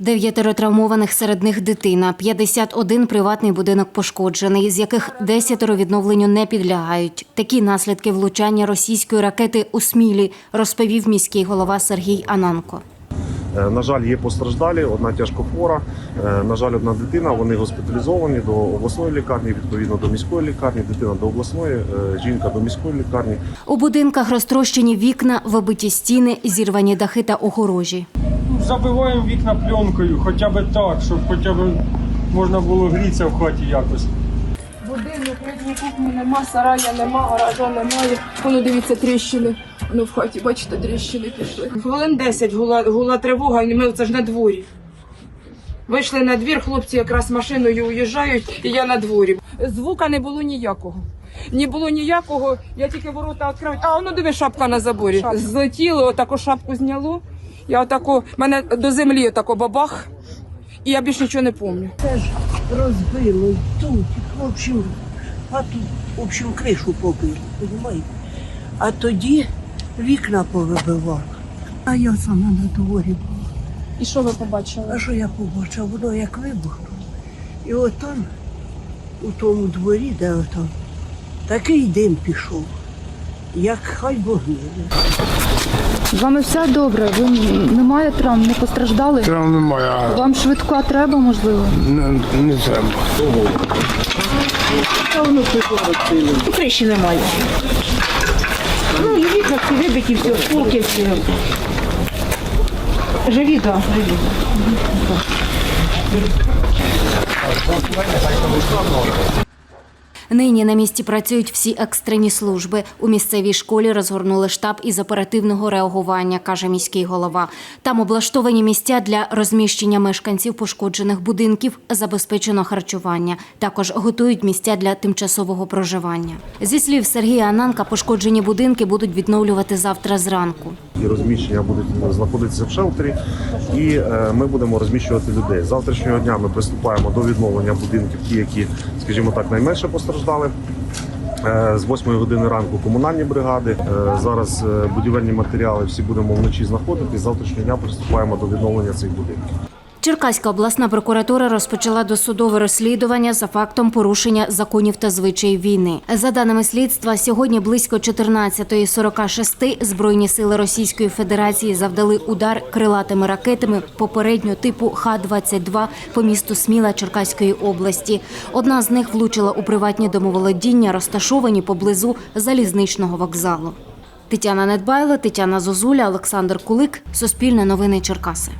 Дев'ятеро травмованих серед них дитина, 51 приватний будинок пошкоджений, з яких десятеро відновленню не підлягають. Такі наслідки влучання російської ракети у Смілі, розповів міський голова Сергій Ананко. Е, На жаль, є постраждалі, одна тяжко хвора. Е, На жаль, одна дитина. Вони госпіталізовані до обласної лікарні, відповідно до міської лікарні. Дитина до обласної, е, жінка до міської лікарні. У будинках розтрощені вікна, вибиті стіни, зірвані дахи та огорожі. Забиваємо вікна пленкою, хоча б так, щоб хоча б можна було грітися в хаті якось. Будинок, літній кухні нема, сарая нема, гаража немає. Воно дивіться тріщини. Ну в хаті, бачите, тріщини пішли. Хвилин 10 гула, гула тривога, і ми це ж на дворі. Вийшли на двір, хлопці якраз машиною уїжджають, і я на дворі. Звука не було ніякого. Не було ніякого, я тільки ворота відкрив. А воно диви, шапка на заборі. Злетіло, отаку шапку зняло. Я отако, мене до землі отако бабах, і я більше нічого не пам'ятаю. Це ж розбило тут, в общем, а тут, в общем, кришу побило, розумієте? А тоді вікна повибивало. А я сама на дворі була. І що ви побачили? А що я побачила? Воно як вибухнуло. І отам, у тому дворі, де отам, такий дим пішов, як хай вогни. З вами все добре? Ви немає травм, не постраждали? Травм немає, Вам швидка треба, можливо? не, не треба. Криші немає. Ну і вікна всі вибиті, всі осколки, всі. Живі, так, живі. Нині на місці працюють всі екстрені служби. У місцевій школі розгорнули штаб із оперативного реагування, каже міський голова. Там облаштовані місця для розміщення мешканців пошкоджених будинків, забезпечено харчування. Також готують місця для тимчасового проживання. Зі слів Сергія Ананка, пошкоджені будинки будуть відновлювати завтра зранку. І розміщення будуть знаходитися в шелтері, і е, ми будемо розміщувати людей. Завтрашнього дня ми приступаємо до відновлення будинків, ті, які, скажімо так, найменше постраждали. Е, З 8 години ранку комунальні бригади. Е, Зараз е, будівельні матеріали всі будемо вночі знаходити. З завтрашнього дня приступаємо до відновлення цих будинків. Черкаська обласна прокуратура розпочала досудове розслідування за фактом порушення законів та звичаїв війни. За даними слідства, сьогодні близько 14.46 збройні сили Російської Федерації завдали удар крилатими ракетами попередньо типу Х-22 по місту Сміла Черкаської області. Одна з них влучила у приватні домоволодіння, розташовані поблизу залізничного вокзалу. Тетяна Недбайло, Тетяна Зозуля, Олександр Кулик. Суспільне новини Черкаси.